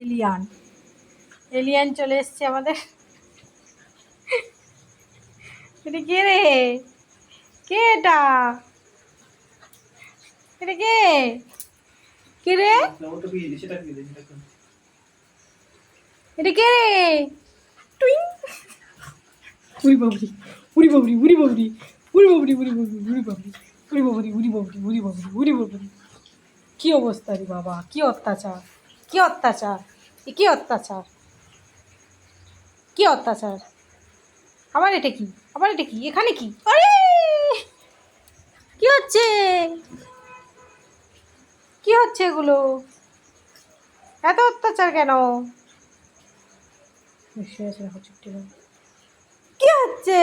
Alien. Alien চলে এসছে আমাদের। এটা কে রে? কে এটা? এটা কে? কে রে? এটা কে রে? টুইং। উড়ি বাবরি উড়ি বাবরি উড়ি বাবরি উড়ি বাবরি উড়ি বাবরি উড়ি বাবরি উড়ি বাবরি উড়ি বাবরি উড়ি বাবরি উড়ি বাবরি। কি অবস্থা রে বাবা, কি অত্যাচার। কি অত্যাচার? এ কি অত্যাচার? কি অত্যাচার? আবার এটা কি? আবার এটা কি? এখানে কি? আরে! কি হচ্ছে? কি হচ্ছে এগুলো? এত অত্যাচার কেন। কি হচ্ছে?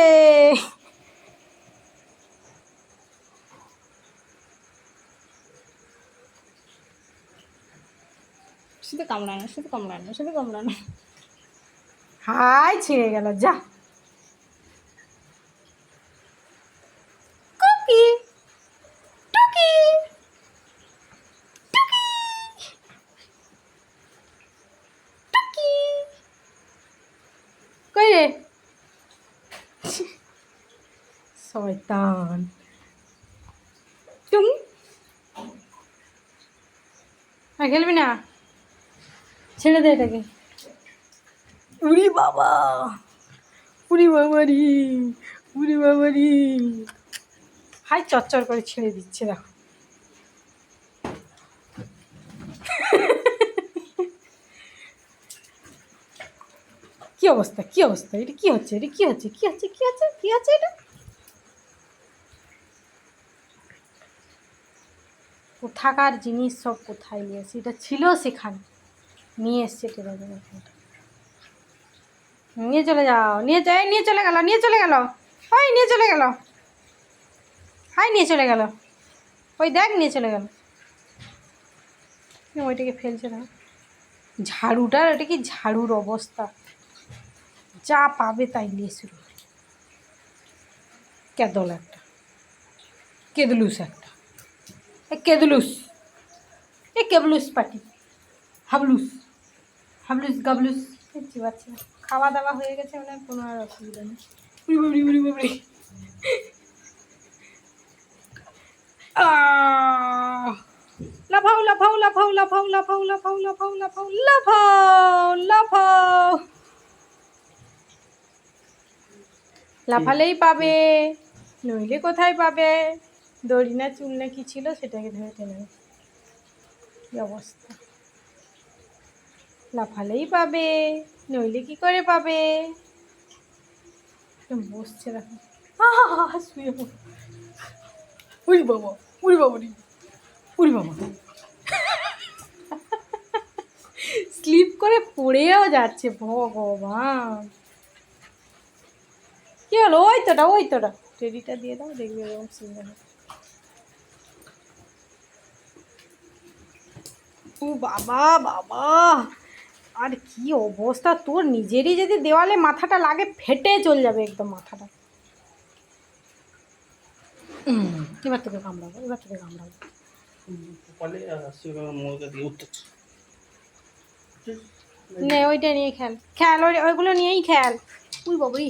শুধু কামড়ানো শুধু কামড়ানো শুধু কামড়ানো হাই ছিঁড়ে গেল যা। কুকি টুকি টুকি টুকি। কই রে? শয়তান। টুং। আর খেলবি না? ছেড়ে দে এটাকে। উড়ি বাবা, উড়ি বাবারি উড়ি বাবারি। হাই, চচ্চর করে ছেড়ে দিচ্ছে, দেখো। কি অবস্থা কি অবস্থা? এটা কি হচ্ছে? এটা কি হচ্ছে? কি হচ্ছে? কি হচ্ছে? কি হচ্ছে এটা? কোথাকার জিনিস সব কোথায় নিয়ে এসছে এটা ছিল সেখানে। নিয়ে এসছে টেরা নিয়ে চলে যাও, নিয়ে যাই নিয়ে চলে গেল, নিয়ে চলে গেল। ওই নিয়ে চলে গেল। হাই, নিয়ে চলে গেল। ওই দেখ, নিয়ে চলে গেল। ওইটাকে ফেলছে না। ঝাড়ুটার ওটা কি ঝাড়ুর অবস্থা? যা পাবে তাই নিয়ে শুরু কেদল একটা। কেদলুস একটা। কেদলুস। এ কেবলুস পাটি। হাবলুস। হাবলুস গাবলুস। বুঝতে পারছি না। খাওয়া দাওয়া হয়ে গেছে মানে কোনো আর অসুবিধা নেই। বাবরি উড়ি বাবরি আহ! লাফাও লাফাও লাফাও লাফাও লাফাও লাফাও লাফাও লাফাও লাফাও লাফাও। লাফালেই পাবে নইলে কোথায় পাবে? দড়ি না চুল না কি ছিল সেটাকে ধরে টেনে অবস্থা? লাফালেই পাবে, নইলে কি করে পাবে? বসছে দেখো। শুয়ে। উড়ি বাবা উড়ি বাবা উড়ি উড়ি বাবা। স্লিপ করে পড়েও যাচ্ছে, ভগবান। কি হলো? ওই তোটা ওই তোটা। টেডিটা দিয়ে দাও, দেখবে এরকম হবে। ও বাবা বাবা। আর কি অবস্থা? তোর নিজেরই যদি দেওয়ালে মাথাটা লাগে ফেটে চলে যাবে একদম মাথাটা। এবার তোকে কামড়াবো এবার তোকে কামড়াবো নে ওইটা নিয়ে খেল। খেল ওই ওইগুলো নিয়েই খেল। উই বাবুই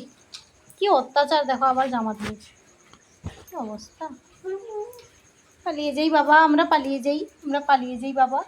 কি অত্যাচার দেখো আবার জামা দিয়েছে। কি অবস্থা? পালিয়ে যাই বাবা আমরা পালিয়ে যাই আমরা পালিয়ে যাই বাবা।